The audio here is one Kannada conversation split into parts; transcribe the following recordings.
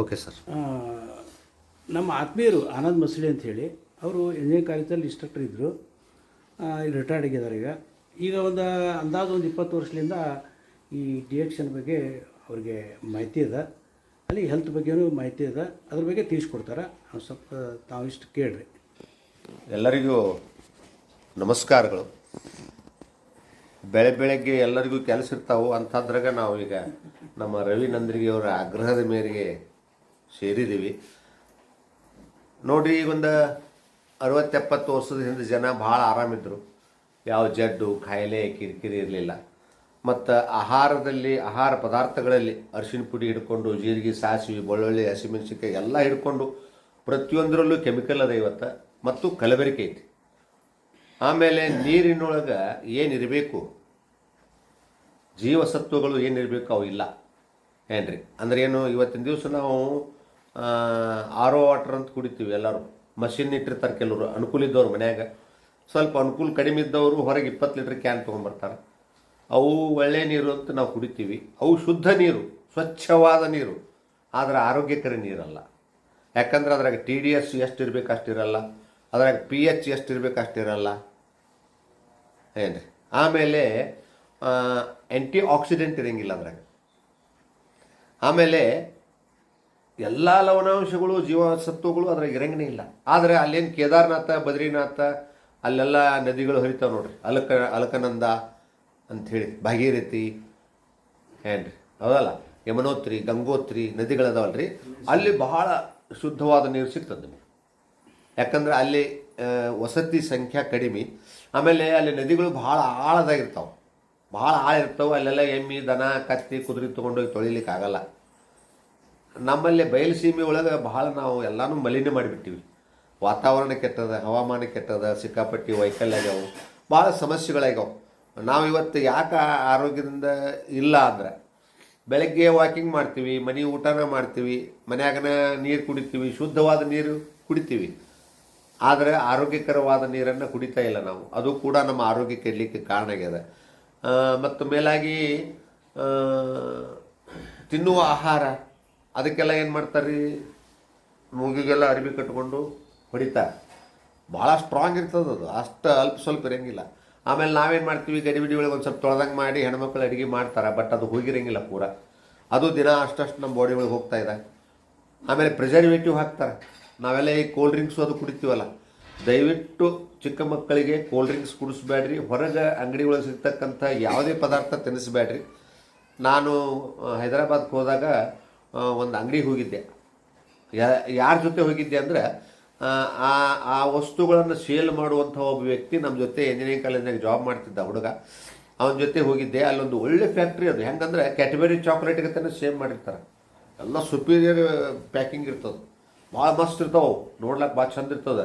ಓಕೆ ಸರ್ ನಮ್ಮ ಆತ್ಮೀಯರು ಆನಂದ್ ಮಸಳಿ ಅಂತ ಹೇಳಿ ಅವರು ಇಂಜಿನಿಯರಿಂಗ್ ಕಾಲೇಜಲ್ಲಿ ಇನ್ಸ್ಟ್ರಕ್ಟರ್ ಇದ್ದರು ರಿಟೈರ್ಡ್ ಆಗಿದ್ದಾರೆ ಈಗ. ಈಗ ಒಂದು ಅಂದಾಜು ಒಂದು ಇಪ್ಪತ್ತು ವರ್ಷದಿಂದ ಈ ಡಿಯಕ್ಷನ್ ಬಗ್ಗೆ ಅವ್ರಿಗೆ ಮಾಹಿತಿ ಇದೆ. ಅಲ್ಲಿ ಹೆಲ್ತ್ ಬಗ್ಗೆನೂ ಮಾಹಿತಿ ಇದೆ. ಅದ್ರ ಬಗ್ಗೆ ತಿಳಿಸ್ಕೊಡ್ತಾರೆ. ಸ್ವಲ್ಪ ತಾವು ಇಷ್ಟು ಕೇಳ್ರಿ. ಎಲ್ಲರಿಗೂ ನಮಸ್ಕಾರಗಳು. ಬೆಳೆ ಬೆಳಗ್ಗೆ ಎಲ್ಲರಿಗೂ ಕೆಲಸ ಇರ್ತಾವೆ ಅಂಥದ್ರಾಗ ನಾವು ಈಗ ನಮ್ಮ ರವಿ ನಂದ್ರಿಗೆ ಅವರ ಆಗ್ರಹದ ಮೇರೆಗೆ ಸೇರಿದ್ದೀವಿ. ನೋಡಿ ಈಗ ಒಂದು ಅರವತ್ತೆಪ್ಪತ್ತು ವರ್ಷದ ಹಿಂದೆ ಜನ ಭಾಳ ಆರಾಮಿದ್ರು. ಯಾವ ಜಡ್ಡು ಕಾಯಿಲೆ ಕಿರಿಕಿರಿ ಇರಲಿಲ್ಲ. ಮತ್ತು ಆಹಾರದಲ್ಲಿ, ಆಹಾರ ಪದಾರ್ಥಗಳಲ್ಲಿ ಅರಿಶಿನ ಪುಡಿ ಹಿಡ್ಕೊಂಡು, ಜೀರಿಗೆ, ಸಾಸಿವೆ, ಬೆಳ್ಳುಳ್ಳಿ, ಹಸಿಮೆಣಸಿನ್ಕಾಯಿ ಎಲ್ಲ ಹಿಡ್ಕೊಂಡು ಪ್ರತಿಯೊಂದರಲ್ಲೂ ಕೆಮಿಕಲ್ ಅದ ಇವತ್ತು, ಮತ್ತು ಕಲಬೆರಕೆ ಐತಿ. ಆಮೇಲೆ ನೀರಿನೊಳಗೆ ಏನಿರಬೇಕು? ಜೀವಸತ್ವಗಳು ಏನಿರಬೇಕು ಅವು ಇಲ್ಲ. ಏನ್ರಿ? ಅಂದ್ರೆ ಏನು, ಇವತ್ತಿನ ದಿವಸ ನಾವು ಆರ್ ವಾಟ್ರ್ ಅಂತ ಕುಡಿತೀವಿ ಎಲ್ಲರೂ. ಮಷಿನ್ ಇಟ್ಟಿರ್ತಾರೆ ಕೆಲವರು. ಅನುಕೂಲ ಇದ್ದವ್ರು ಮನ್ಯಾಗ. ಸ್ವಲ್ಪ ಅನುಕೂಲ ಕಡಿಮೆ ಇದ್ದವರು ಹೊರಗೆ ಇಪ್ಪತ್ತು ಲೀಟ್ರ್ ಕ್ಯಾನ್ ತೊಗೊಂಬರ್ತಾರೆ. ಅವು ಒಳ್ಳೆ ನೀರು ಅಂತ ನಾವು ಕುಡಿತೀವಿ. ಅವು ಶುದ್ಧ ನೀರು, ಸ್ವಚ್ಛವಾದ ನೀರು. ಆದರೆ ಆರೋಗ್ಯಕರ ನೀರಲ್ಲ. ಯಾಕಂದ್ರೆ ಅದ್ರಾಗ ಟಿ ಡಿ ಎಸ್ ಎಷ್ಟು ಇರಬೇಕು ಅಷ್ಟಿರಲ್ಲ ಅದ್ರಾಗ ಪಿ ಎಚ್ ಎಷ್ಟು ಇರಬೇಕು ಅಷ್ಟಿರಲ್ಲ ಏನು ಆಮೇಲೆ ಆ್ಯಂಟಿ ಆಕ್ಸಿಡೆಂಟ್ ಇರೋಂಗಿಲ್ಲ ಅದ್ರಾಗ. ಆಮೇಲೆ ಎಲ್ಲ ಲವಣಾಂಶಗಳು, ಜೀವಸತ್ವಗಳು ಅದ್ರಾಗ ಇರಂಗನೇ ಇಲ್ಲ. ಆದರೆ ಅಲ್ಲೇನು ಕೇದಾರನಾಥ, ಬದ್ರಿನಾಥ, ಅಲ್ಲೆಲ್ಲ ನದಿಗಳು ಹರಿತಾವೆ ನೋಡ್ರಿ. ಅಲಕ, ಅಲಕನಂದ ಅಂಥೇಳಿ, ಭಾಗೀರಥಿ ಏನ್ರಿ ಹೌದಲ್ಲ? ಯಮನೋತ್ರಿ, ಗಂಗೋತ್ರಿ ನದಿಗಳದಾವಲ್ರಿ. ಅಲ್ಲಿ ಬಹಳ ಶುದ್ಧವಾದ ನೀರು ಸಿಗ್ತದೆ ನಿಮಗೆ. ಯಾಕಂದ್ರೆ ಅಲ್ಲಿ ವಸತಿ ಸಂಖ್ಯೆ ಕಡಿಮೆ. ಆಮೇಲೆ ಅಲ್ಲಿ ನದಿಗಳು ಬಹಳ ಆಳದಾಗಿರ್ತಾವೆ. ಬಹಳ ಆಳ ಇರ್ತಾವೆ. ಅಲ್ಲೆಲ್ಲ ಎಮ್ಮಿ, ದನ, ಕತ್ತಿ, ಕುದುರೆ ತೊಗೊಂಡೋಗಿ ತೊಳಿಲಿಕ್ಕೆ ಆಗಲ್ಲ ನಮ್ಮಲ್ಲಿ ಬಯಲು ಸೀಮೆ ಒಳಗೆ ಬಹಳ ನಾವು ಎಲ್ಲಾನು ಮಲಿನ ಮಾಡಿಬಿಟ್ಟಿವಿ. ವಾತಾವರಣ ಕೆಟ್ಟದ, ಹವಾಮಾನ ಕೆಟ್ಟದ, ಸಿಕ್ಕಾಪಟ್ಟಿ ವೈಕಲ್ಯ ಆಗ್ಯಾವು ಭಾಳ ಸಮಸ್ಯೆಗಳಾಗ್ಯಾವ. ನಾವು ಇವತ್ತು ಯಾಕೆ ಆರೋಗ್ಯದಿಂದ ಇಲ್ಲ ಅಂದ್ರೆ, ಬೆಳಗ್ಗೆ ವಾಕಿಂಗ್ ಮಾಡ್ತೀವಿ, ಮನೆ ಊಟನ ಮಾಡ್ತೀವಿ, ಮನ್ಯಾಗನ ನೀರು ಕುಡಿತೀವಿ, ಶುದ್ಧವಾದ ನೀರು ಕುಡಿತೀವಿ. ಆದರೆ ಆರೋಗ್ಯಕರವಾದ ನೀರನ್ನು ಕುಡಿತಾ ಇಲ್ಲ ನಾವು. ಅದು ಕೂಡ ನಮ್ಮ ಆರೋಗ್ಯ ಕೆಡಲಿಕ್ಕೆ ಕಾರಣ ಆಗ್ಯದ. ಮತ್ತು ಮೇಲಾಗಿ ತಿನ್ನುವ ಆಹಾರ ಅದಕ್ಕೆಲ್ಲ ಏನು ಮಾಡ್ತಾರೆ ರೀ ಮೂಗಿಗೆಲ್ಲ ಅರಿವಿ ಕಟ್ಕೊಂಡು ಹೊಡಿತಾರೆ. ಭಾಳ ಸ್ಟ್ರಾಂಗ್ ಇರ್ತದೆ ಅದು ಅಷ್ಟು ಅಲ್ಪ ಸ್ವಲ್ಪ ಇರಂಗಿಲ್ಲ. ಆಮೇಲೆ ನಾವೇನು ಮಾಡ್ತೀವಿ? ಗಡಿಬಿಡಿ ಒಳಗೆ ಒಂದು ಸ್ವಲ್ಪ ತೊಳೆದಂಗೆ ಮಾಡಿ ಹೆಣ್ಮಕ್ಳು ಅಡುಗೆ ಮಾಡ್ತಾರೆ ಬಟ್ ಅದು ಹೋಗಿರಂಗಿಲ್ಲ ಪೂರ. ಅದು ದಿನ ಅಷ್ಟಷ್ಟು ನಮ್ಮ ಬಾಡಿ ಒಳಗೆ ಹೋಗ್ತಾ ಇದೆ. ಆಮೇಲೆ ಪ್ರಿಸರ್ವೇಟಿವ್ ಹಾಕ್ತಾರೆ. ನಾವೆಲ್ಲ ಈ ಕೋಲ್ಡ್ ಡ್ರಿಂಕ್ಸು ಅದು ಕುಡಿತೀವಲ್ಲ, ದಯವಿಟ್ಟು ಚಿಕ್ಕ ಮಕ್ಕಳಿಗೆ ಕೋಲ್ಡ್ ಡ್ರಿಂಕ್ಸ್ ಕುಡಿಸ್ಬೇಡ್ರಿ. ಹೊರಗೆ ಅಂಗಡಿ ಒಳಗೆ ಸಿಗ್ತಕ್ಕಂಥ ಯಾವುದೇ ಪದಾರ್ಥ ತಿನ್ನಿಸ್ಬೇಡ್ರಿ ನಾನು ಹೈದರಾಬಾದ್ಗೆ ಹೋದಾಗ ಒಂದು ಅಂಗಡಿಗೆ ಹೋಗಿದ್ದೆ. ಯಾರ ಜೊತೆ ಹೋಗಿದ್ದೆ ಅಂದರೆ, ಆ ಆ ವಸ್ತುಗಳನ್ನು ಸೇಲ್ ಮಾಡುವಂಥ ಒಬ್ಬ ವ್ಯಕ್ತಿ ನಮ್ಮ ಜೊತೆ ಇಂಜಿನಿಯರಿಂಗ್ ಕಾಲೇಜ್ನಾಗ ಜಾಬ್ ಮಾಡ್ತಿದ್ದ ಹುಡುಗ. ಅವನ ಜೊತೆ ಹೋಗಿದ್ದೆ. ಅಲ್ಲೊಂದು ಒಳ್ಳೆ ಫ್ಯಾಕ್ಟ್ರಿ ಅದು. ಹೆಂಗಂದ್ರೆ ಕ್ಯಾಟಬರಿ ಚಾಕ್ಲೇಟ್ಗೆ ತಾನೇ ಸೇಮ್ ಮಾಡಿರ್ತಾರೆ. ಎಲ್ಲ ಸುಪೀರಿಯರ್ ಪ್ಯಾಕಿಂಗ್ ಇರ್ತದೆ. ಭಾಳ ಮಸ್ತ್ ಇರ್ತಾವೆ ನೋಡ್ಲಕ್ಕೆ ಭಾಳ ಚಂದ ಇರ್ತದೆ.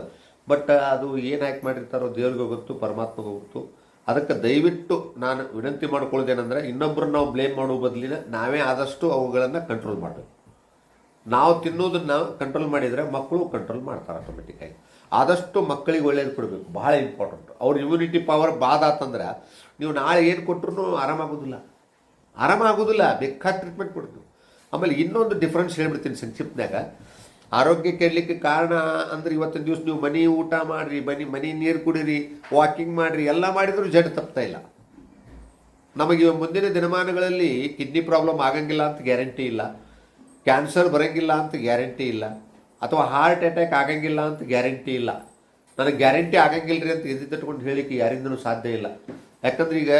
ಬಟ್ ಅದು ಏನು ಹಾಕಿ ಮಾಡಿರ್ತಾರೋ ದೇವ್ರಿಗೆ ಗೊತ್ತು, ಪರಮಾತ್ಮಗೆ ಗೊತ್ತು. ಅದಕ್ಕೆ ದಯವಿಟ್ಟು ನಾನು ವಿನಂತಿ ಮಾಡ್ಕೊಳ್ಳೋದೇನೆಂದರೆ ಇನ್ನೊಬ್ಬರನ್ನ ನಾವು ಬ್ಲೇಮ್ ಮಾಡುವ ಬದಲಿನ ನಾವೇ ಆದಷ್ಟು ಅವುಗಳನ್ನು ಕಂಟ್ರೋಲ್ ಮಾಡಬೇಕು. ನಾವು ತಿನ್ನೋದನ್ನ ಕಂಟ್ರೋಲ್ ಮಾಡಿದರೆ ಮಕ್ಕಳು ಕಂಟ್ರೋಲ್ ಮಾಡ್ತಾರೆ ಆಟೋಮೆಟಿಕ್ಕಾಗಿ ಆದಷ್ಟು ಮಕ್ಕಳಿಗೆ ಒಳ್ಳೇದು ಕೊಡಬೇಕು. ಬಹಳ ಇಂಪಾರ್ಟೆಂಟ್ ಅವ್ರ ಇಮ್ಯುನಿಟಿ ಪವರ್ ಬಾದ ಆತಂದ್ರೆ ನೀವು ನಾಳೆ ಏನು ಕೊಟ್ಟರು ಆರಾಮಾಗೋದಿಲ್ಲ ಆರಾಮಾಗೋದಿಲ್ಲ ಬೇಕಾದ ಟ್ರೀಟ್ಮೆಂಟ್ ಕೊಡ್ತೀವಿ. ಆಮೇಲೆ ಇನ್ನೊಂದು ಡಿಫ್ರೆನ್ಸ್ ಹೇಳ್ಬಿಡ್ತೀನಿ ಸಂಕ್ಷಿಪ್ತನಾಗ ಆರೋಗ್ಯ ಕೆಡಲಿಕ್ಕೆ ಕಾರಣ ಅಂದ್ರೆ ಇವತ್ತಿನ ದಿವಸ ನೀವು ಮನೆ ಊಟ ಮಾಡಿರಿ, ಮನೆ ಮನೆ ನೀರು ಕುಡೀರಿ ವಾಕಿಂಗ್ ಮಾಡಿರಿ, ಎಲ್ಲ ಮಾಡಿದರೂ ಜಡ್ ತಪ್ತಾ ಇಲ್ಲ. ನಮಗೆ ಮುಂದಿನ ದಿನಮಾನಗಳಲ್ಲಿ ಕಿಡ್ನಿ ಪ್ರಾಬ್ಲಮ್ ಆಗಂಗಿಲ್ಲ ಅಂತ ಗ್ಯಾರಂಟಿ ಇಲ್ಲ. ಕ್ಯಾನ್ಸರ್ ಬರಂಗಿಲ್ಲ ಅಂತ ಗ್ಯಾರಂಟಿ ಇಲ್ಲ. ಅಥವಾ ಹಾರ್ಟ್ ಅಟ್ಯಾಕ್ ಆಗಂಗಿಲ್ಲ ಅಂತ ಗ್ಯಾರಂಟಿ ಇಲ್ಲ. ನನಗೆ ಗ್ಯಾರಂಟಿ ಆಗಂಗಿಲ್ಲರಿ ಅಂತ ಎದ್ದಿಟ್ಕೊಂಡು ಹೇಳಿಕ್ಕೆ ಯಾರಿಂದನೂ ಸಾಧ್ಯ ಇಲ್ಲ. ಯಾಕಂದ್ರೆ ಈಗ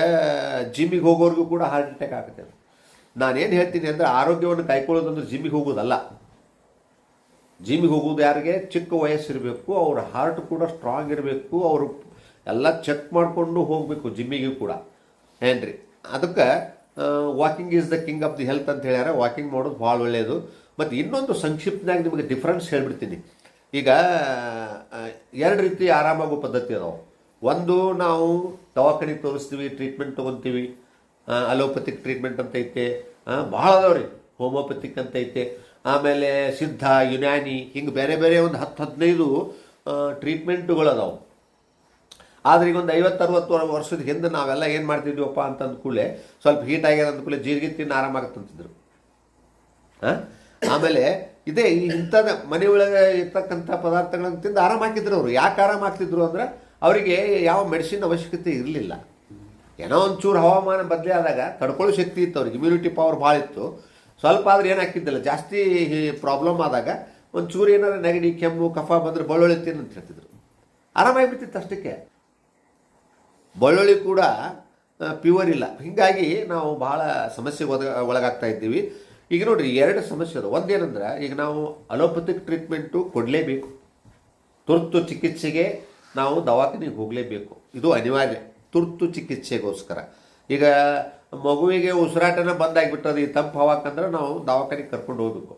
ಜಿಮ್ಮಿಗೆ ಹೋಗೋರಿಗೂ ಕೂಡ ಹಾರ್ಟ್ ಅಟ್ಯಾಕ್ ಆಗುತ್ತೆ. ನಾನೇನು ಹೇಳ್ತೀನಿ ಅಂದರೆ ಆರೋಗ್ಯವನ್ನು ಕಾಯ್ಕೊಳ್ಳೋದಂದ್ರೆ ಜಿಮ್ಮಿಗೆ ಹೋಗೋದಲ್ಲ. ಜಿಮ್ಮಿಗೆ ಹೋಗೋದು ಯಾರಿಗೆ ಚಿಕ್ಕ ವಯಸ್ಸಿರಬೇಕು, ಅವ್ರ ಹಾರ್ಟ್ ಕೂಡ ಸ್ಟ್ರಾಂಗ್ ಇರಬೇಕು, ಅವರು ಎಲ್ಲ ಚೆಕ್ ಮಾಡಿಕೊಂಡು ಹೋಗಬೇಕು ಜಿಮ್ಮಿಗೆ ಕೂಡ. ಏನ್ರಿ? ಅದಕ್ಕೆ walking is the king of the health ಅಂತ ಹೇಳ್ಯಾರ. ವಾಕಿಂಗ್ ಮಾಡೋದು ಭಾಳ ಒಳ್ಳೆಯದು ಮತ್ತು ಇನ್ನೊಂದು ಸಂಕ್ಷಿಪ್ತನಾಗ ನಿಮಗೆ ಡಿಫ್ರೆನ್ಸ್ ಹೇಳ್ಬಿಡ್ತೀನಿ. ಈಗ ಎರಡು ರೀತಿ ಆರಾಮಾಗೋ ಪದ್ಧತಿ ಅದಾವೆ. ಒಂದು, ನಾವು ದವಾಖಾನಿಗೆ ತೋರಿಸ್ತೀವಿ ಟ್ರೀಟ್ಮೆಂಟ್ ತೊಗೊತೀವಿ. ಅಲೋಪತಿಕ್ ಟ್ರೀಟ್ಮೆಂಟ್ ಅಂತ ಐತೆ. ಭಾಳ ಅದಾವೆ ರೀ ಹೋಮಿಯೋಪತಿಕ್ ಅಂತ ಐತೆ. ಆಮೇಲೆ ಸಿದ್ಧ, ಯುನಾನಿ, ಹಿಂಗೆ ಬೇರೆ ಬೇರೆ ಒಂದು ಹತ್ತು ಹದಿನೈದು ಟ್ರೀಟ್ಮೆಂಟ್ಗಳು ಅದಾವೆ ಆದ್ರೆ ಈಗ ಒಂದು ಐವತ್ತರವತ್ತು ವರ್ಷದ ಹಿಂದೆ ನಾವೆಲ್ಲ ಏನು ಮಾಡ್ತಿದ್ವಪ್ಪ ಅಂತ ಕೂಡಲೇ ಸ್ವಲ್ಪ ಹೀಟ್ ಆಗ್ಯದ ಅಂದ್ಕೂಡಲೇ ಜೀರಿಗೆ ತಿನ್ನು ಆರಾಮಾಗತ್ತಂತಿದ್ರು ಹಾಂ ಆಮೇಲೆ ಇದೇ ಇಂಥದ ಮನೆ ಒಳಗೆ ಇರ್ತಕ್ಕಂಥ ಪದಾರ್ಥಗಳನ್ನು ತಿಂದು ಆರಾಮ ಹಾಕಿದ್ರು ಅವರು. ಯಾಕೆ ಆರಾಮ ಆಗ್ತಿದ್ರು ಅಂದ್ರೆ ಅವರಿಗೆ ಯಾವ ಮೆಡಿಸಿನ್ ಅವಶ್ಯಕತೆ ಇರಲಿಲ್ಲ. ಏನೋ ಒಂಚೂರು ಹವಾಮಾನ ಬದಲೇ ಆದಾಗ ತಡ್ಕೊಳ್ಳೋ ಶಕ್ತಿ ಇತ್ತು ಅವ್ರಿಗೆ. ಇಮ್ಯುನಿಟಿ ಪವರ್ ಭಾಳ ಇತ್ತು. ಸ್ವಲ್ಪ ಆದ್ರೆ ಏನು ಹಾಕಿದ್ದಿಲ್ಲ ಜಾಸ್ತಿ ಪ್ರಾಬ್ಲಮ್ ಆದಾಗ ಒಂಚೂರು ಏನಾದ್ರು ನೆಗಡಿ, ಕೆಮ್ಮು, ಕಫ ಬಂದ್ರೆ ಬೆಳ್ಳುಳ್ಳಿ ತಿನ್ನು ಅಂತ ಹೇಳ್ತಿದ್ರು. ಆರಾಮಾಗಿ ಆರಾಮಾಗಿಬಿಡ್ತಿತ್ತು ಅಷ್ಟಕ್ಕೆ. ಬೆಳ್ಳುಳ್ಳಿ ಕೂಡ ಪ್ಯೂರ್ ಇಲ್ಲ. ಹೀಗಾಗಿ ನಾವು ಭಾಳ ಸಮಸ್ಯೆಗೆ ಒದ ಒಳಗಾಗ್ತಾ ಇದ್ದೀವಿ. ಈಗ ನೋಡಿರಿ, ಎರಡು ಸಮಸ್ಯೆ ಅದು ಒಂದೇನಂದ್ರೆ, ಈಗ ನಾವು ಅಲೋಪತಿಕ್ ಟ್ರೀಟ್ಮೆಂಟು ಕೊಡಲೇಬೇಕು. ತುರ್ತು ಚಿಕಿತ್ಸೆಗೆ ನಾವು ದವಾಖಾನೆಗೆ ಹೋಗಲೇಬೇಕು. ಇದು ಅನಿವಾರ್ಯ. ತುರ್ತು ಚಿಕಿತ್ಸೆಗೋಸ್ಕರ. ಈಗ ಮಗುವಿಗೆ ಉಸಿರಾಟನ ಬಂದಾಗಿಬಿಟ್ಟದು ಈ ತಂಪು ಹವಾಕಂದ್ರೆ ನಾವು ದವಾಖಾನೆಗೆ ಕರ್ಕೊಂಡು ಹೋಗಬೇಕು.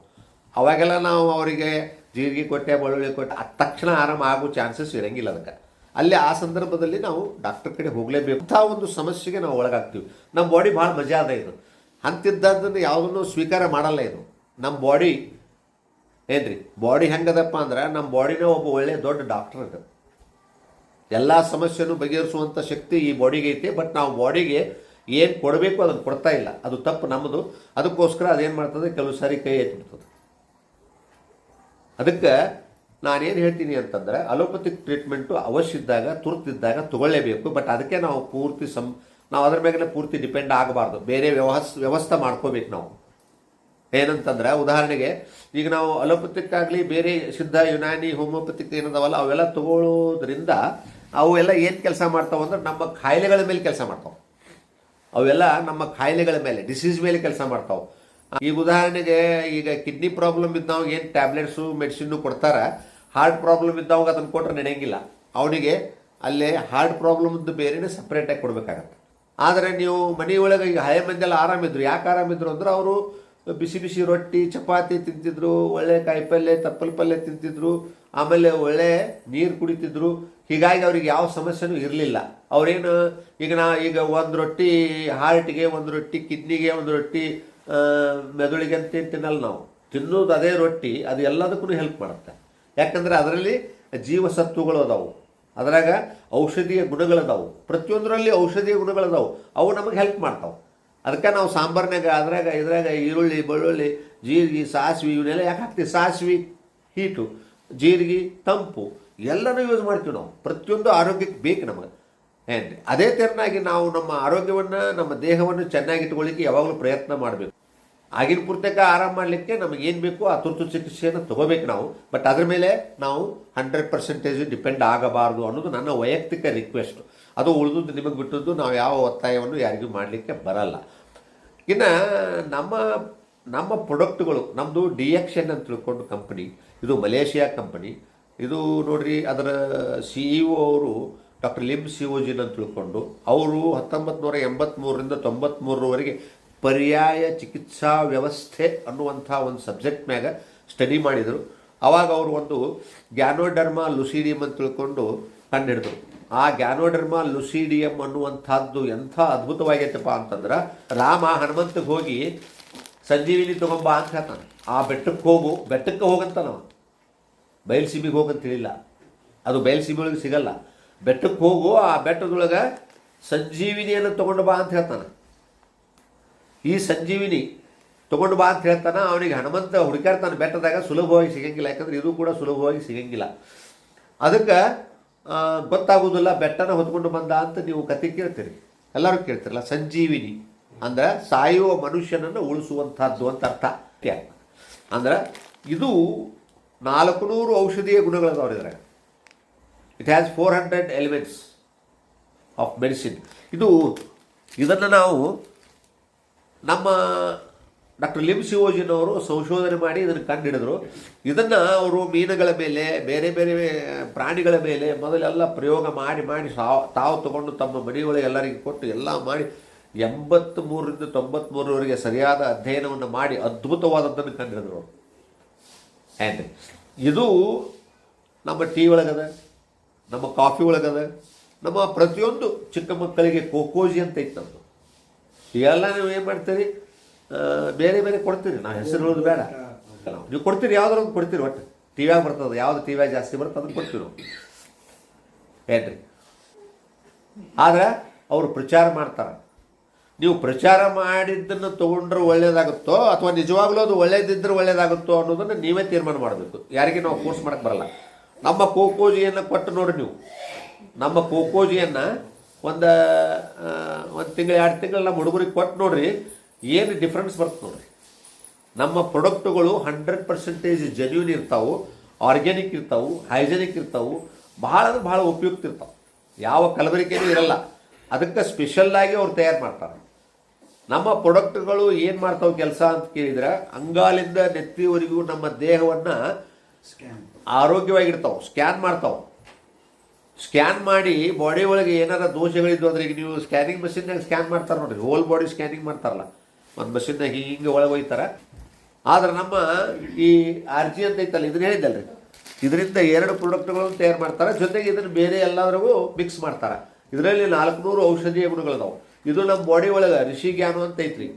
ಅವಾಗೆಲ್ಲ ನಾವು ಅವರಿಗೆ ಜೀರಿಗೆ ಕೊಟ್ಟೆ ಬೆಳ್ಳುಳ್ಳಿ ಕೊಟ್ಟೆ ಆ ತಕ್ಷಣ ಆರಾಮ ಆಗೋ ಚಾನ್ಸಸ್ ಇರಂಗಿಲ್ಲ ಅದಕ್ಕೆ. ಅಲ್ಲಿ ಆ ಸಂದರ್ಭದಲ್ಲಿ ನಾವು ಡಾಕ್ಟರ್ ಕಡೆ ಹೋಗಲೇಬೇಕು. ಅಂಥ ಒಂದು ಸಮಸ್ಯೆಗೆ ನಾವು ಒಳಗಾಗ್ತೀವಿ. ನಮ್ಮ ಬಾಡಿ ಭಾಳ ಮಜಾ ಅದ ಇದು. ಅಂತಿದ್ದದನ್ನು ಯಾವುದನ್ನು ಸ್ವೀಕಾರ ಮಾಡಲ್ಲ ಇದು. ನಮ್ಮ ಬಾಡಿ, ಏನ್ರಿ, ಬಾಡಿ ಹೆಂಗದಪ್ಪ ಅಂದ್ರೆ ನಮ್ಮ ಬಾಡಿನೇ ಒಬ್ಬ ಒಳ್ಳೆ ದೊಡ್ಡ ಡಾಕ್ಟರ್ ಅದ. ಎಲ್ಲ ಸಮಸ್ಯೆನೂ ಬಗೆಹರಿಸುವಂಥ ಶಕ್ತಿ ಈ ಬಾಡಿಗೆ ಐತೆ, ಬಟ್ ನಾವು ಬಾಡಿಗೆ ಏನು ಕೊಡಬೇಕು ಅದನ್ನು ಕೊಡ್ತಾ ಇಲ್ಲ. ಅದು ತಪ್ಪು, ನಮ್ಮದು. ಅದಕ್ಕೋಸ್ಕರ ಅದೇನು ಮಾಡ್ತದೆ? ಕೆಲವು ಸಾರಿ ಕೈ ಎತ್ತಿಬಿಡ್ತದೆ ಅದಕ್ಕೆ ನಾನೇನು ಹೇಳ್ತೀನಿ ಅಂತಂದ್ರೆ ಅಲೋಪತಿಕ್ ಟ್ರೀಟ್ಮೆಂಟು ಅವಶ್ಯ ಇದ್ದಾಗ ತುರ್ತಿದ್ದಾಗ ತಗೊಳ್ಳೇಬೇಕು. ಬಟ್ ಅದಕ್ಕೆ ನಾವು ಪೂರ್ತಿ ಸಂ, ನಾವು ಅದ್ರ ಮೇಲೆ ಪೂರ್ತಿ ಡಿಪೆಂಡ್ ಆಗಬಾರ್ದು. ಬೇರೆ ವ್ಯವಸ್ ವ್ಯವಸ್ಥೆ ಮಾಡ್ಕೋಬೇಕು ನಾವು. ಏನಂತಂದ್ರೆ, ಉದಾಹರಣೆಗೆ, ಈಗ ನಾವು ಅಲೋಪತಿಕ್ ಆಗಲಿ, ಬೇರೆ ಸಿದ್ಧ ಯುನಾನಿ ಹೋಮಿಯೋಪತಿಕ್ ಏನದಾವಲ್ಲ, ಅವೆಲ್ಲ ತಗೊಳ್ಳೋದ್ರಿಂದ ಎಲ್ಲ ಏನು ಕೆಲಸ ಮಾಡ್ತಾವೆ ಅಂದ್ರೆ ನಮ್ಮ ಕಾಯಿಲೆಗಳ ಮೇಲೆ ಕೆಲಸ ಮಾಡ್ತಾವೆ. ಅವೆಲ್ಲ ನಮ್ಮ ಕಾಯಿಲೆಗಳ ಮೇಲೆ ಡಿಸೀಸ್ ಮೇಲೆ ಕೆಲಸ ಮಾಡ್ತಾವೆ. ಈಗ ಉದಾಹರಣೆಗೆ ಈಗ ಕಿಡ್ನಿ ಪ್ರಾಬ್ಲಮ್ ಇದ್ದವಾಗ ಏನು ಟ್ಯಾಬ್ಲೆಟ್ಸು ಮೆಡಿಸಿನ್ನು ಕೊಡ್ತಾರೆ ಹಾರ್ಟ್ ಪ್ರಾಬ್ಲಮ್ ಇದ್ದವಾಗ ಅದನ್ನು ಕೊಟ್ಟರೆ ನಡೆಯಂಗಿಲ್ಲ. ಅವನಿಗೆ ಅಲ್ಲೇ ಹಾರ್ಟ್ ಪ್ರಾಬ್ಲಮ್ದು ಬೇರೆನೇ ಸಪ್ರೇಟಾಗಿ ಕೊಡಬೇಕಾಗತ್ತೆ. ಆದರೆ ನೀವು ಮನೆಯೊಳಗೆ ಈಗ ಹಳೆ ಮಂದಿಯೆಲ್ಲ ಆರಾಮಿದ್ರು. ಯಾಕೆ ಆರಾಮಿದ್ರು ಅಂದ್ರೆ ಅವರು ಬಿಸಿ ಬಿಸಿ ರೊಟ್ಟಿ, ಚಪಾತಿ ತಿಂತಿದ್ರು, ಒಳ್ಳೆ ಕಾಯಿಪಲ್ಯ ತಪ್ಪಲ್ ಪಲ್ಯ ತಿಂತಿದ್ರು, ಆಮೇಲೆ ಒಳ್ಳೆ ನೀರು ಕುಡಿತಿದ್ರು. ಹೀಗಾಗಿ ಅವ್ರಿಗೆ ಯಾವ ಸಮಸ್ಯೆನೂ ಇರಲಿಲ್ಲ. ಅವರೇನು, ಈಗ ನಾ, ಈಗ ಒಂದು ರೊಟ್ಟಿ ಹಾರ್ಟಿಗೆ, ಒಂದು ರೊಟ್ಟಿ ಕಿಡ್ನಿಗೆ, ಒಂದು ರೊಟ್ಟಿ ಮೆದುಳಿಗೆ ಅಂತ ತಿನ್ನಲ್ಲ ನಾವು. ತಿನ್ನೋದು ಅದೇ ರೊಟ್ಟಿ, ಅದು ಎಲ್ಲದಕ್ಕೂ ಹೆಲ್ಪ್ ಮಾಡುತ್ತೆ. ಯಾಕಂದ್ರೆ ಅದರಲ್ಲಿ ಜೀವಸತ್ವಗಳು ಅದಾವು. ಅದರಾಗ ಔಷಧೀಯ ಗುಣಗಳದಾವು ಪ್ರತಿಯೊಂದರಲ್ಲಿ ಔಷಧೀಯ ಗುಣಗಳದಾವು ಅವು ನಮಗೆ ಹೆಲ್ಪ್ ಮಾಡ್ತಾವೆ. ಅದಕ್ಕೆ ನಾವು ಸಾಂಬಾರ್ನಾಗ ಅದ್ರಾಗ, ಇದ್ರಾಗ ಈರುಳ್ಳಿ, ಬೆಳ್ಳುಳ್ಳಿ, ಜೀರಿಗೆ, ಸಾಸಿವೆ, ಇವನ್ನೆಲ್ಲ ಯಾಕೆ ಹಾಕ್ತೀವಿ? ಸಾಸಿವೆ, ಹೀಟು, ಜೀರಿಗೆ, ತಂಪು. ಎಲ್ಲನೂ ಯೂಸ್ ಮಾಡ್ತೀವಿ ನಾವು. ಪ್ರತಿಯೊಂದು ಆರೋಗ್ಯಕ್ಕೆ ಬೇಕು ನಮಗೆ. ಏನು ಅದೇ ತೆರನಾಗಿ ನಾವು ನಮ್ಮ ಆರೋಗ್ಯವನ್ನು, ನಮ್ಮ ದೇಹವನ್ನು ಚೆನ್ನಾಗಿಟ್ಕೊಳ್ಳಿಕ್ಕೆ ಯಾವಾಗಲೂ ಪ್ರಯತ್ನ ಮಾಡಬೇಕು. ಆಗಿನ ಪೂರ್ತಕ ಆರಾಮ ಮಾಡಲಿಕ್ಕೆ ಏನು ಬೇಕು ಆ ತುರ್ತು ಚಿಕಿತ್ಸೆಯನ್ನು ತಗೋಬೇಕು ನಾವು. ಬಟ್ ಅದ್ರ ಮೇಲೆ ನಾವು ಹಂಡ್ರೆಡ್ ಪರ್ಸೆಂಟೇಜ್ ಡಿಪೆಂಡ್ ಆಗಬಾರ್ದು ಅನ್ನೋದು ನನ್ನ ವೈಯಕ್ತಿಕ ರಿಕ್ವೆಸ್ಟ್ ಅದು ಉಳಿದುದು ನಿಮಗೆ ಬಿಟ್ಟದ್ದು ನಾವು ಯಾವ ಒತ್ತಾಯವನ್ನು ಯಾರಿಗೂ ಮಾಡಲಿಕ್ಕೆ ಬರಲ್ಲ. ಇನ್ನು ನಮ್ಮ ನಮ್ಮ ಪ್ರೊಡಕ್ಟ್ಗಳು ನಮ್ಮದು ಡಿ ಎಕ್ಷನ್ ಅಂತ ತಿಳ್ಕೊಂಡು ಕಂಪನಿ ಇದು ಮಲೇಷಿಯಾ ಕಂಪನಿ ಇದು ನೋಡ್ರಿ ಅದರ ಸಿ ಇ ಒ ಅವರು ಡಾಕ್ಟರ್ ಲಿಮ್ ಜಿನ್ ಅಂತ ತಿಳ್ಕೊಂಡು ಅವರು ಹತ್ತೊಂಬತ್ತು ನೂರ ಎಂಬತ್ತ್ಮೂರರಿಂದ ತೊಂಬತ್ತ್ಮೂರರವರೆಗೆ ಪರ್ಯಾಯ ಚಿಕಿತ್ಸಾ ವ್ಯವಸ್ಥೆ ಅನ್ನುವಂಥ ಒಂದು ಸಬ್ಜೆಕ್ಟ್ ಮ್ಯಾಗ ಸ್ಟಡಿ ಮಾಡಿದರು. ಆವಾಗ ಅವರು ಒಂದು ಗ್ಯಾನೋಡರ್ಮಾ ಲುಸಿಡಿಯಮ್ ಅಂತ ತಿಳ್ಕೊಂಡು ಕಂಡುಹಿಡಿದ್ರು ಆ ಗ್ಯಾನೋಡರ್ಮಾ ಲುಸಿಡಿಯಂ ಅನ್ನುವಂಥದ್ದು ಎಂಥ ಅದ್ಭುತವಾಗೈತಪ್ಪ ಅಂತಂದ್ರೆ ರಾಮ ಹನುಮಂತಗೆ ಹೋಗಿ ಸಂಜೀವಿನಿ ತಗೊಂಬ ಅಂತ ಹೇಳ್ತಾನೆ. ಆ ಬೆಟ್ಟಕ್ಕೆ ಹೋಗು, ಬೆಟ್ಟಕ್ಕೆ ಹೋಗಂತ ನಾವು ಬಯಲುಸೀಮೆಗೆ ಹೋಗಂತ ಹೇಳಿಲ್ಲ ಅದು ಬಯಲುಸೀಮೆ ಒಳಗೆ ಸಿಗಲ್ಲ. ಬೆಟ್ಟಕ್ಕೆ ಹೋಗು, ಆ ಬೆಟ್ಟದೊಳಗೆ ಸಂಜೀವಿನಿಯನ್ನು ತೊಗೊಂಡು ಬಾ ಅಂತ ಹೇಳ್ತಾನೆ. ಈ ಸಂಜೀವಿನಿ ತೊಗೊಂಡು ಬಾ ಅಂತ ಹೇಳ್ತಾನೆ, ಅವನಿಗೆ ಹನುಮಂತ ಹುಡುಕಾಡ್ತಾನೆ ಬೆಟ್ಟದಾಗ, ಸುಲಭವಾಗಿ ಸಿಗಂಗಿಲ್ಲ. ಯಾಕಂದ್ರೆ ಇದು ಕೂಡ ಸುಲಭವಾಗಿ ಸಿಗಂಗಿಲ್ಲ. ಅದಕ್ಕೆ ಗೊತ್ತಾಗೋದಿಲ್ಲ, ಬೆಟ್ಟನ ಹೊತ್ಕೊಂಡು ಬಂದ ಅಂತ ನೀವು ಕತೆ ಕೇಳ್ತೀರಿ. ಎಲ್ಲರೂ ಕೇಳ್ತಿರಲ್ಲ, ಸಂಜೀವಿನಿ ಅಂದ್ರೆ ಸಾಯುವ ಮನುಷ್ಯನನ್ನು ಉಳಿಸುವಂಥದ್ದು ಅಂತ ಅರ್ಥ. ಅಂದ್ರೆ ಇದು ನಾಲ್ಕು ನೂರು ಔಷಧೀಯ ಗುಣಗಳದಾವ್ರ ಇದ್ರಾಗ it has four hundred elements of medicine ಇದು, ಇದನ್ನು ನಾವು ನಮ್ಮ ಡಾಕ್ಟರ್ ಲಿಮ್ ಶಿವೋಜಿನ್ ಅವರು ಸಂಶೋಧನೆ ಮಾಡಿ ಇದನ್ನು ಕಂಡುಹಿಡಿದ್ರು ಇದನ್ನು ಅವರು ಮೀನುಗಳ ಮೇಲೆ, ಬೇರೆ ಬೇರೆ ಪ್ರಾಣಿಗಳ ಮೇಲೆ ಮೊದಲೆಲ್ಲ ಪ್ರಯೋಗ ಮಾಡಿ ಮಾಡಿ ಸಾವ್ ತಾವು ತಗೊಂಡು ತಮ್ಮ ಮನೆಯೊಳಗೆ ಎಲ್ಲರಿಗೆ ಕೊಟ್ಟು ಎಲ್ಲ ಮಾಡಿ ಎಂಬತ್ತ್ ಮೂರರಿಂದ ತೊಂಬತ್ತ್ಮೂರರವರೆಗೆ ಸರಿಯಾದ ಅಧ್ಯಯನವನ್ನು ಮಾಡಿ, ಅದ್ಭುತವಾದದ್ದನ್ನು ಕಂಡುಹಿಡಿದ್ರು ಏನ್ರಿ ಇದು ನಮ್ಮ ಟೀ ಒಳಗದ, ನಮ್ಮ ಕಾಫಿ ಒಳಗದ, ನಮ್ಮ ಪ್ರತಿಯೊಂದು ಚಿಕ್ಕ ಮಕ್ಕಳಿಗೆ ಕೋಕೋಜಿ ಅಂತ ಇತ್ತು ನಮ್ಮದು ಇವೆಲ್ಲ ನೀವು ಏನು ಮಾಡ್ತೀರಿ? ಬೇರೆ ಬೇರೆ ಕೊಡ್ತೀರಿ. ನಾವು ಹೆಸರು ಹೇಳೋದು ಬೇಡ. ನೀವು ಕೊಡ್ತೀರಿ ಯಾವ್ದಾರು ಒಂದು ಕೊಡ್ತೀರಿ ಒಟ್ಟು. ಟಿವ್ಯಾಗ ಬರ್ತದೆ, ಯಾವ್ದು ಟಿವ್ಯಾಗ ಜಾಸ್ತಿ ಬರುತ್ತೆ ಅದನ್ನು ಕೊಡ್ತೀವಿ ನಾವು. ಏನ್ರಿ? ಆದ್ರೆ ಅವರು ಪ್ರಚಾರ ಮಾಡ್ತಾರೆ. ನೀವು ಪ್ರಚಾರ ಮಾಡಿದ್ದನ್ನು ತಗೊಂಡ್ರೆ ಒಳ್ಳೇದಾಗುತ್ತೋ ಅಥವಾ ನಿಜವಾಗ್ಲೂ ಅದು ಒಳ್ಳೇದಿದ್ದರೆ ಒಳ್ಳೇದಾಗುತ್ತೋ ಅನ್ನೋದನ್ನು ನೀವೇ ತೀರ್ಮಾನ ಮಾಡಬೇಕು. ಯಾರಿಗೆ ನಾವು ಫೋರ್ಸ್ ಮಾಡಕ್ಕೆ ಬರಲ್ಲ. ನಮ್ಮ ಕೋಕೋಜಿಯನ್ನು ಕೊಟ್ಟು ನೋಡಿ ನೀವು. ನಮ್ಮ ಕೋಕೋಜಿಯನ್ನು ಒಂದು ಒಂದು ತಿಂಗಳು, ಎರಡು ತಿಂಗಳು ನಮ್ಮ ಹುಡುಗರಿಗೆ ಕೊಟ್ಟು ನೋಡ್ರಿ, ಏನು ಡಿಫ್ರೆನ್ಸ್ ಬರ್ತದೆ ನೋಡ್ರಿ. ನಮ್ಮ ಪ್ರೊಡಕ್ಟ್ಗಳು ಹಂಡ್ರೆಡ್ ಪರ್ಸೆಂಟೇಜ್ ಜೆನ್ಯೂನ್ ಇರ್ತಾವೆ ಆರ್ಗ್ಯಾನಿಕ್ ಇರ್ತಾವೆ ಹೈಜೆನಿಕ್ ಇರ್ತಾವೆ ಭಾಳ ಅಂದ್ರೆ ಭಾಳ ಉಪಯುಕ್ತ ಇರ್ತಾವೆ. ಯಾವ ಕಲಬೆರಿಕೆಯೂ ಇರಲ್ಲ. ಅದಕ್ಕೆ ಸ್ಪೆಷಲ್ಲಾಗಿ ಅವ್ರು ತಯಾರು ಮಾಡ್ತಾರೆ. ನಮ್ಮ ಪ್ರೊಡಕ್ಟ್ಗಳು ಏನು ಮಾಡ್ತಾವೆ ಕೆಲಸ ಅಂತ ಕೇಳಿದ್ರೆ ಅಂಗಾಲಿಂದ ನೆತ್ತಿವರೆಗೂ ನಮ್ಮ ದೇಹವನ್ನು ಆರೋಗ್ಯವಾಗಿರ್ತಾವೆ ಸ್ಕ್ಯಾನ್ ಮಾಡ್ತಾವೆ. ಸ್ಕ್ಯಾನ್ ಮಾಡಿ ಬಾಡಿ ಒಳಗೆ ಏನಾರ ದೋಷಗಳಿದ್ದು ಅಂದ್ರೆ ಈಗ ನೀವು ಸ್ಕ್ಯಾನಿಂಗ್ ಮಷಿನ್ನಾಗ ಸ್ಕ್ಯಾನ್ ಮಾಡ್ತಾರೆ ನೋಡಿರಿ ಹೋಲ್ ಬಾಡಿ ಸ್ಕ್ಯಾನಿಂಗ್ ಮಾಡ್ತಾರಲ್ಲ. ಒಂದು ಮಷಿನ್ನಾಗ ಹಿಂಗೆ ಒಳಗೆ ಒಯ್ತಾರೆ ಆದ್ರೆ ನಮ್ಮ ಈ ಅರ್ಜಿ ಅಂತ ಐತಲ್ಲ ಇದನ್ನ ಹೇಳಿದ್ದಲ್ರಿ. ಇದರಿಂದ ಎರಡು ಪ್ರಾಡಕ್ಟ್ಗಳನ್ನು ತಯಾರು ಮಾಡ್ತಾರೆ ಜೊತೆಗೆ ಇದನ್ನು ಬೇರೆ ಎಲ್ಲರಿಗೂ ಮಿಕ್ಸ್ ಮಾಡ್ತಾರೆ. ಇದರಲ್ಲಿ ನಾಲ್ಕುನೂರು ಔಷಧೀಯ ಗುಣಗಳಿದಾವೆ. ಇದು ನಮ್ಮ ಬಾಡಿ ಒಳಗೆ ಋಷಿ ಗ್ಯಾನು ಅಂತ ಐತ್ರಿ.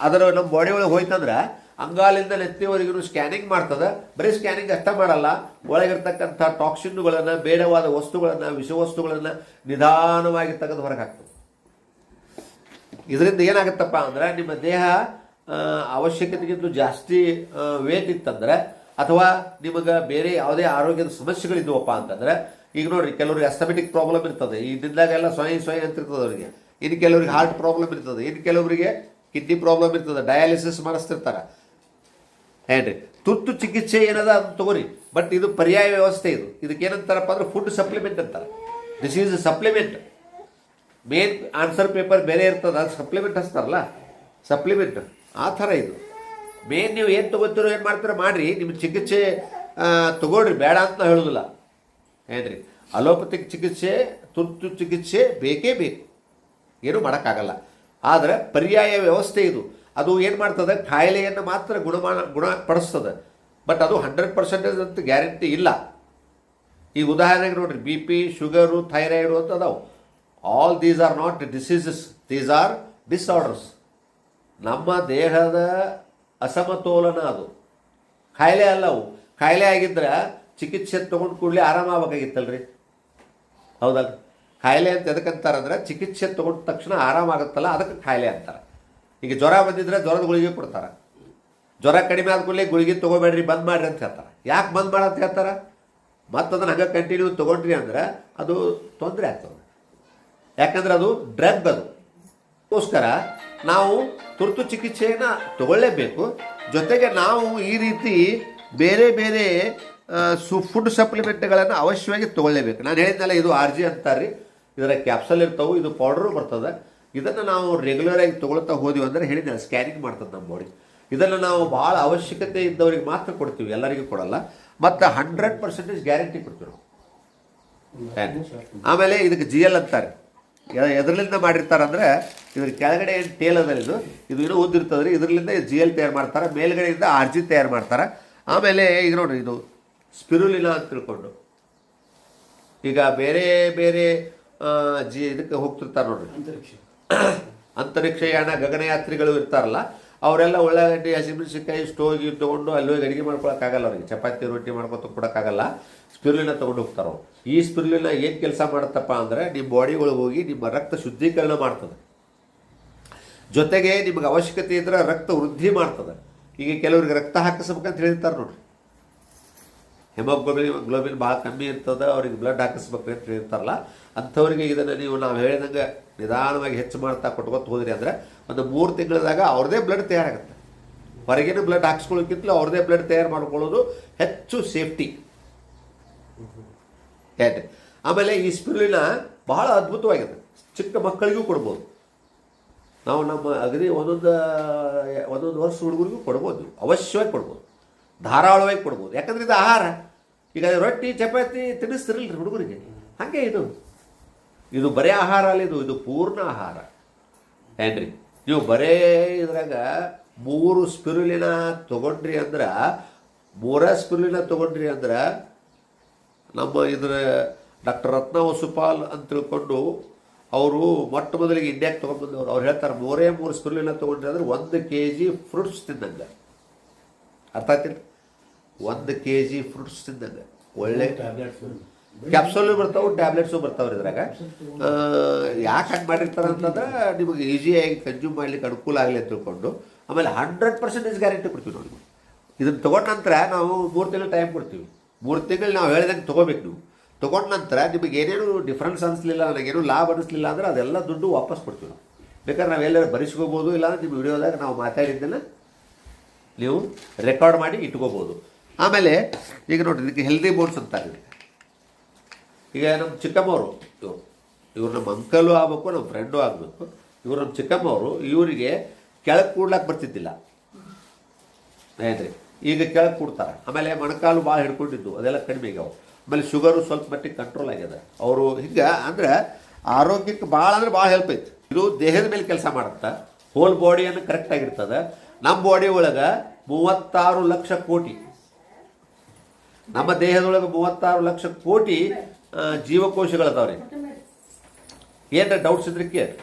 ಅದರ ನಮ್ಮ ಬಾಡಿ ಒಳಗೆ ಹೋಯ್ತಂದ್ರೆ ಅಂಗಾಲಿಂದ ನೆತ್ತಿವರೆಗೂ ಸ್ಕ್ಯಾನಿಂಗ್ ಮಾಡ್ತದೆ. ಬರೀ ಸ್ಕ್ಯಾನಿಂಗ್ ಅಷ್ಟೇ ಮಾಡಲ್ಲ. ಒಳಗಿರ್ತಕ್ಕಂಥ ಟಾಕ್ಸಿನ್ಗಳನ್ನು ಬೇಡವಾದ ವಸ್ತುಗಳನ್ನು, ವಿಷವಸ್ತುಗಳನ್ನು ನಿಧಾನವಾಗಿ ತೆಗೆದು ಹೊರಗೆ ಹಾಕ್ತದೆ. ಇದರಿಂದ ಏನಾಗುತ್ತಪ್ಪ ಅಂದ್ರೆ ನಿಮ್ಮ ದೇಹ ಅವಶ್ಯಕತೆಗಿಂತ ಜಾಸ್ತಿ ವೇಟ್ ಇತ್ತಂದ್ರೆ ಅಥವಾ ನಿಮಗೆ ಬೇರೆ ಯಾವುದೇ ಆರೋಗ್ಯದ ಸಮಸ್ಯೆಗಳಿದ್ವಪ್ಪ ಅಂತಂದ್ರೆ, ಈಗ ನೋಡ್ರಿ ಕೆಲವ್ರಿಗೆ ಅಸ್ತಮೆಟಿಕ್ ಪ್ರಾಬ್ಲಮ್ ಇರ್ತದೆ. ಈ ದಿನದಾಗೆಲ್ಲ ಸ್ವಯಂ ಸ್ವಯಂ ಅಂತ ಇರ್ತದೆ ಅವರಿಗೆ. ಇನ್ನು ಕೆಲವರಿಗೆ ಹಾರ್ಟ್ ಪ್ರಾಬ್ಲಮ್ ಇರ್ತದೆ. ಇನ್ನು ಕೆಲವರಿಗೆ ಕಿಡ್ನಿ ಪ್ರಾಬ್ಲಮ್ ಇರ್ತದೆ. ಡಯಾಲಿಸಿಸ್ ಮಾಡಿಸ್ತಿರ್ತಾರೆ. ಹೇಳ್ರಿ ತುರ್ತು ಚಿಕಿತ್ಸೆ ಏನದ ಅದು ತಗೋರಿ. ಬಟ್ ಇದು ಪರ್ಯಾಯ ವ್ಯವಸ್ಥೆ ಇದು. ಇದಕ್ಕೆ ಏನಂತಾರಪ್ಪ ಅಂದ್ರೆ ಫುಡ್ ಸಪ್ಲಿಮೆಂಟ್ ಅಂತಾರೆ. This is supplement main answer paper ಬೇರೆ ಇರ್ತದೆ. ಅದು ಸಪ್ಲಿಮೆಂಟ್ ಹಚ್ತಾರಲ್ಲ? ಸಪ್ಲಿಮೆಂಟ್ ಆ ಥರ ಇದು. ಮೇನ್ ನೀವು ಏನು ತಗೋತೀರೋ, ಏನು ಮಾಡ್ತೀರೋ ಮಾಡಿರಿ. ನಿಮ್ಮ ಚಿಕಿತ್ಸೆ ತಗೊಳ್ರಿ. ಬೇಡ ಅಂತ ಹೇಳೋದಿಲ್ಲ. ಏನ್ರಿ? ಅಲೋಪತಿಕ್ ಚಿಕಿತ್ಸೆ ತುರ್ತು ಚಿಕಿತ್ಸೆ ಬೇಕೇ ಬೇಕು. ಏನೂ ಮಾಡೋಕ್ಕಾಗಲ್ಲ. ಆದರೆ ಪರ್ಯಾಯ ವ್ಯವಸ್ಥೆ ಇದು. ಅದು ಏನು ಮಾಡ್ತದೆ? ಕಾಯಿಲೆಯನ್ನು ಮಾತ್ರ ಗುಣಮಾನ, ಗುಣಪಡಿಸ್ತದೆ. ಬಟ್ ಅದು ಹಂಡ್ರೆಡ್ ಪರ್ಸೆಂಟೇಜ್ ಅಂತ ಗ್ಯಾರಂಟಿ ಇಲ್ಲ. ಈಗ ಉದಾಹರಣೆಗೆ ನೋಡಿರಿ, ಬಿ ಪಿ, ಶುಗರು, ಥೈರಾಯ್ಡು ಅಂತ ಅದಾವೆ. All these are not diseases these are disorders ನಮ್ಮ ದೇಹದ ಅಸಮತೋಲನ ಅದು. ಕಾಯಿಲೆ ಅಲ್ಲ ಅವು ಕಾಯಿಲೆ ಆಗಿದ್ರೆ ಚಿಕಿತ್ಸೆ ತೊಗೊಂಡು ಕೂಡಲೇ ಆರಾಮಾಗಬೇಕಾಗಿತ್ತಲ್ರಿ? ಹೌದಲ್ಲ ಕಾಯಿಲೆ ಅಂತ ಎದಕ್ಕಂತಾರಂದ್ರೆ ಚಿಕಿತ್ಸೆ ತಗೊಂಡ ತಕ್ಷಣ ಆರಾಮಾಗುತ್ತಲ್ಲ ಅದಕ್ಕೆ ಕಾಯಿಲೆ ಅಂತಾರೆ. ಈಗ ಜ್ವರ ಬಂದಿದ್ರೆ ಜ್ವರದ ಗುಳಿಗೆ ಕೊಡ್ತಾರೆ. ಜ್ವರ ಕಡಿಮೆ ಆದ ಕೂಡಲೇ ಗುಳಿಗೆ ತೊಗೋಬೇಡ್ರಿ, ಬಂದ್ ಮಾಡಿರಿ ಅಂತ ಹೇಳ್ತಾರೆ. ಯಾಕೆ ಬಂದ್ ಅಂತ ಹೇಳ್ತಾರೆ? ಮತ್ತೆ ಅದನ್ನು ಹಂಗೆ ಕಂಟಿನ್ಯೂ ತೊಗೊಂಡ್ರಿ ಅಂದ್ರೆ ಅದು ತೊಂದರೆ ಆಗ್ತದೆ. ಯಾಕಂದ್ರೆ ಅದು ಡ್ರಗ್ ಅದು. ಅದಕ್ಕೋಸ್ಕರ ನಾವು ತುರ್ತು ಚಿಕಿತ್ಸೆಯನ್ನು ತಗೊಳ್ಳೇಬೇಕು. ಜೊತೆಗೆ ನಾವು ಈ ರೀತಿ ಬೇರೆ ಬೇರೆ ಸು ಫುಡ್ ಸಪ್ಲಿಮೆಂಟ್ಗಳನ್ನು ಅವಶ್ಯವಾಗಿ ತೊಗೊಳ್ಳೇಬೇಕು. ನಾನು ಹೇಳಿದ್ನಲ್ಲ ಇದು ಆರ್ ಜಿ ಅಂತಾರೆ ಇದರ ಕ್ಯಾಪ್ಸಲ್ ಇರ್ತಾವೆ, ಇದು ಪೌಡ್ರು ಬರ್ತದೆ. ಇದನ್ನು ನಾವು ರೆಗ್ಯುಲರ್ ಆಗಿ ತಗೊಳ್ತಾ ಹೋದಿವಿ ಅಂದರೆ ಹೇಳಿದ್ನಲ್ಲ ಸ್ಕ್ಯಾನಿಂಗ್ ಮಾಡ್ತದೆ ನಮ್ಮ ಬಾಡಿ ಇದನ್ನು ನಾವು ಭಾಳ ಅವಶ್ಯಕತೆ ಇದ್ದವರಿಗೆ ಮಾತ್ರ ಕೊಡ್ತೀವಿ, ಎಲ್ಲರಿಗೂ ಕೊಡಲ್ಲ. ಮತ್ತು ಹಂಡ್ರೆಡ್ ಪರ್ಸೆಂಟೇಜ್ ಗ್ಯಾರಂಟಿ ಕೊಡ್ತೀವಿ ನಾವು. ಆಮೇಲೆ ಇದಕ್ಕೆ ಜಿ ಎಲ್ ಅಂತಾರೆ. ಎದ್ರಲಿಂದ ಮಾಡಿರ್ತಾರೆ ಅಂದ್ರೆ, ಇದ್ರ ಕೆಳಗಡೆ ಏನು ಟೇಲ್ ಅದ ಇದು ಇದು ಇನ್ನೂ ಉದ್ದಿರ್ತದೆ ರೀ ಇದರಲ್ಲಿಂದ ಜಿ ಎಲ್ ತಯಾರು ಮಾಡ್ತಾರೆ, ಮೇಲ್ಗಡೆಯಿಂದ ಆರ್ ಜಿ ತಯಾರು ಮಾಡ್ತಾರೆ. ಆಮೇಲೆ ಈಗ ನೋಡ್ರಿ, ಇದು ಸ್ಪಿರುಲಿನ ಅಂತ ತಿಳ್ಕೊಂಡು. ಈಗ ಬೇರೆ ಬೇರೆ ಜಿ ಇದಕ್ಕೆ ಹೋಗ್ತಿರ್ತಾರೆ ನೋಡ್ರಿ. ಅಂತರಿಕ್ಷ. ಅಂತರಿಕ್ಷ ಯಾನ ಗಗನಯಾತ್ರಿಗಳು ಇರ್ತಾರಲ್ಲ ಅವರೆಲ್ಲ ಉಳ್ಳಾಗಡ್ಡಿ ಹಸಿಮೆಣಸಿನ್ಕಾಯಿ ಸ್ಟೋವ್ ಗೀವ್ ತೊಗೊಂಡು ಅಲ್ಲಿ ಹೋಗಿ ಅಡುಗೆ ಮಾಡ್ಕೊಳಕ್ಕಾಗಲ್ಲ ಅವ್ರಿಗೆ. ಚಪಾತಿ ರೊಟ್ಟಿ ಮಾಡ್ಕೊತ ಕೊಡೋಕ್ಕಾಗಲ್ಲ. ಸ್ಪಿರ್ಲಿನ ತೊಗೊಂಡು ಹೋಗ್ತಾರೆ ಅವ್ರು. ಈ ಸ್ಪಿರುಲಿನ ಏನು ಕೆಲಸ ಮಾಡುತ್ತಪ್ಪ ಅಂದರೆ ನಿಮ್ಮ ಬಾಡಿ ಒಳಗೆ ಹೋಗಿ ನಿಮ್ಮ ರಕ್ತ ಶುದ್ಧೀಕರಣ ಮಾಡ್ತದೆ. ಜೊತೆಗೆ ನಿಮಗೆ ಅವಶ್ಯಕತೆ ಇದ್ರೆ ರಕ್ತ ವೃದ್ಧಿ ಮಾಡ್ತದೆ. ಈಗ ಕೆಲವ್ರಿಗೆ ರಕ್ತ ಹಾಕಿಸ್ಬೇಕಂತ ಹೇಳಿರ್ತಾರೆ ನೋಡ್ರಿ. ಹೆಮೋಗ್ಲೋಬಿನ್ ಗ್ಲೋಬಿನ್ ಭಾಳ ಕಮ್ಮಿ ಇರ್ತದೆ ಅವ್ರಿಗೆ ಬ್ಲಡ್ ಹಾಕಿಸ್ಬೇಕು ಅಂತ ಹೇಳ್ತಾರಲ್ಲ ಅಂಥವ್ರಿಗೆ ಇದನ್ನು ನೀವು ನಾವು ಹೇಳಿದಂಗೆ ನಿಧಾನವಾಗಿ ಹೆಚ್ಚು ಮಾಡ್ತಾ ಕೊಟ್ಕೊತ ಹೋದ್ರಿ ಅಂದರೆ ಒಂದು ಮೂರು ತಿಂಗಳದಾಗ ಅವ್ರದೇ ಬ್ಲಡ್ ತಯಾರಾಗುತ್ತೆ. ಹೊರಗಿನ ಬ್ಲಡ್ ಹಾಕ್ಸ್ಕೊಳ್ಳೋಕ್ಕಿಂತಲೂ ಅವ್ರದ್ದೇ ಬ್ಲಡ್ ತಯಾರು ಮಾಡ್ಕೊಳ್ಳೋದು ಹೆಚ್ಚು ಸೇಫ್ಟಿ ಹೇಗೆ ಆಮೇಲೆ ಈ ಸ್ಪಿರುಲಿನ ಬಹಳ ಅದ್ಭುತವಾಗಿದೆ. ಚಿಕ್ಕ ಮಕ್ಕಳಿಗೂ ಕೊಡ್ಬೋದು. ನಾವು ನಮ್ಮ ಅಗದಿ ಒಂದೊಂದು ಒಂದೊಂದು ವರ್ಷ ಹುಡುಗರಿಗೂ ಕೊಡ್ಬೋದು. ಅವಶ್ಯವಾಗಿ ಕೊಡ್ಬೋದು. ಧಾರಾಳವಾಗಿ ಕೊಡ್ಬೋದು. ಯಾಕಂದ್ರೆ ಇದು ಆಹಾರ. ಈಗ ರೊಟ್ಟಿ, ಚಪಾತಿ ತಿನ್ನಿಸ್ತಿರಲ್ರಿ ಹುಡುಗರಿಗೆ. ಹಾಗೆ ಇದು. ಇದು ಬರೇ ಆಹಾರ ಅಲ್ಲ ಇದು ಇದು ಪೂರ್ಣ ಆಹಾರ. ಏನ್ರಿ? ನೀವು ಬರೇ ಇದ್ರಾಗ ಮೂರು ಸ್ಪಿರುಲಿನ ತಗೊಂಡ್ರಿ ಅಂದ್ರೆ, ಮೂರ ಸ್ಪಿರುಲಿನ ತಗೊಂಡ್ರಿ ಅಂದ್ರೆ, ನಮ್ಮ ಇದರ ಡಾಕ್ಟರ್ ರತ್ನ ವಸುಪಾಲ್ ಅಂತ ತಿಳ್ಕೊಂಡು ಅವರು ಮೊಟ್ಟ ಮೊದಲಿಗೆ ಇಂಡಿಯಾಗೆ ತೊಗೊಂಡ್ಬಂದವ್ರು ಅವ್ರು ಹೇಳ್ತಾರೆ, ಮೂರೇ ಮೂರು ಸ್ಪಿರುಲಿನ ತೊಗೊಂಡ್ರಿ ಅಂದ್ರೆ ಒಂದು ಕೆ ಜಿ ಫ್ರೂಟ್ಸ್ ತಿಂದಂಗೆ. ಅರ್ಥ ಆಯ್ತಿಲ್ಲ? ಒಂದು ಕೆ ಜಿ ಫ್ರೂಟ್ಸ್ ತಿಂದಂಗೆ. ಒಳ್ಳೆ ಕ್ಯಾಪ್ಸೂಲು ಬರ್ತಾವೆ ಟ್ಯಾಬ್ಲೆಟ್ಸು ಬರ್ತಾವ್ರಿ ಇದ್ರಾಗ. ಯಾಕೆ ಹಂಗೆ ಮಾಡಿರ್ತಾರೆ ಅಂತಂದ್ರೆ ನಿಮಗೆ ಈಸಿಯಾಗಿ ಕನ್ಸ್ಯೂಮ್ ಮಾಡ್ಲಿಕ್ಕೆ ಅನುಕೂಲ ಆಗಲಿ ಅಂತ ತಿಳ್ಕೊಂಡು, ಆಮೇಲೆ ಹಂಡ್ರೆಡ್ ಪರ್ಸೆಂಟೇಜ್ ಗ್ಯಾರಂಟಿ ಕೊಡ್ತೀವಿ ನೋಡಿ ಇದನ್ನ ತಗೊಂಡ ನಂತರ ನಾವು ಮೂರು ತಿಂಗಳು ಟೈಮ್ ಕೊಡ್ತೀವಿ. ಮೂರು ತಿಂಗಳು ನಾವು ಹೇಳಿದಂಗೆ ತೊಗೋಬೇಕು ನೀವು. ತೊಗೊಂಡ ನಂತರ ನಿಮಗೆ ಏನೇನು ಡಿಫ್ರೆನ್ಸ್ ಅನಿಸ್ಲಿಲ್ಲ, ನನಗೇನು ಲಾಭ ಅನಿಸ್ಲಿಲ್ಲ ಅಂದ್ರೆ ಅದೆಲ್ಲ ದುಡ್ಡು ವಾಪಸ್ ಕೊಡ್ತೀವಿ ನಾವು. ಬೇಕಾದ್ರೆ ನಾವು ಎಲ್ಲರೂ ಬರೆಸ್ಕೋಬೋದು, ಇಲ್ಲಾಂದ್ರೆ ನಿಮ್ಮ ವಿಡಿಯೋದಾಗ ನಾವು ಮಾತಾಡಿದ್ದನ್ನು ನೀವು ರೆಕಾರ್ಡ್ ಮಾಡಿ ಇಟ್ಕೋಬೋದು. ಆಮೇಲೆ ಈಗ ನೋಡಿರಿ, ಇದಕ್ಕೆ ಹೆಲ್ದಿ ಬೋನ್ಸ್ ಅಂತಾರೆ. ಈಗ ನಮ್ಮ ಚಿಕ್ಕಮ್ಮವರು ಇವರು ಇವ್ರು ನಮ್ಮ ಅಂಕಲು ಆಗಬೇಕು ನಮ್ಮ ಫ್ರೆಂಡು ಆಗಬೇಕು. ಇವರು ನಮ್ಮ ಚಿಕ್ಕಮ್ಮವರು, ಇವರಿಗೆ ಕೆಳಗೆ ಕೂಡ್ಲಕ್ಕೆ ಬರ್ತಿದ್ದಿಲ್ಲ. ಏನ್ರಿ? ಈಗ ಕೆಳಗೆ ಕೂಡ್ತಾರೆ. ಆಮೇಲೆ ಮೊಣಕಾಲು ಭಾಳ ಹಿಡ್ಕೊಂಡಿದ್ದು, ಅದೆಲ್ಲ ಕಡಿಮೆ ಆಗ್ಯಾವ ಆಮೇಲೆ ಶುಗರು ಸ್ವಲ್ಪ ಮಟ್ಟಿಗೆ ಕಂಟ್ರೋಲ್ ಆಗ್ಯದ. ಅವರು ಹಿಂಗೆ ಅಂದ್ರೆ ಆರೋಗ್ಯಕ್ಕೆ ಭಾಳ ಅಂದ್ರೆ ಭಾಳ ಹೆಲ್ಪ್ ಐತಿ. ಇದು ದೇಹದ ಮೇಲೆ ಕೆಲಸ ಮಾಡುತ್ತೆ. ಹೋಲ್ ಬಾಡಿಯನ್ನು ಕರೆಕ್ಟ್ ಆಗಿರ್ತದೆ. ನಮ್ಮ ಬಾಡಿ ಒಳಗೆ ಮೂವತ್ತಾರು ಲಕ್ಷ ಕೋಟಿ. ನಮ್ಮ ದೇಹದೊಳಗೆ ಮೂವತ್ತಾರು ಲಕ್ಷ ಕೋಟಿ ಜೀವಕೋಶಗಳದಾವ್ರಿ. ಏನಾರ ಡೌಟ್ಸ್ ಇದ್ರೆ ಕೇಳಿ